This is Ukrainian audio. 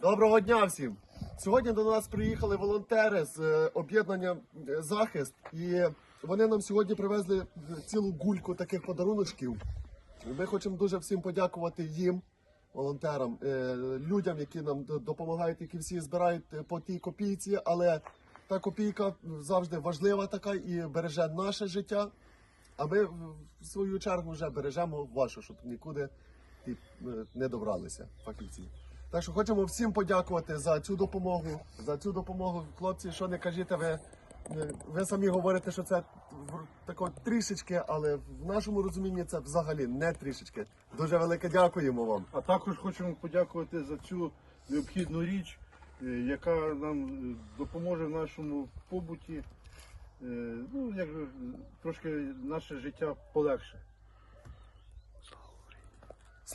Доброго дня всім! Сьогодні до нас приїхали волонтери з е, об'єднання е, захист, і вони нам сьогодні привезли цілу гульку таких подаруночків. Ми хочемо дуже всім подякувати їм, волонтерам, е, людям, які нам допомагають, які всі збирають по тій копійці, але та копійка завжди важлива така і береже наше життя. А ми в свою чергу вже бережемо ваше, щоб нікуди не добралися фахівці. Так що хочемо всім подякувати за цю допомогу. За цю допомогу, хлопці, що не кажіть, ви, ви самі говорите, що це тако трішечки, але в нашому розумінні це взагалі не трішечки. Дуже велике дякуємо вам. А також хочемо подякувати за цю необхідну річ, е, яка нам е, допоможе в нашому побуті. е, Ну, як трошки наше життя полегше.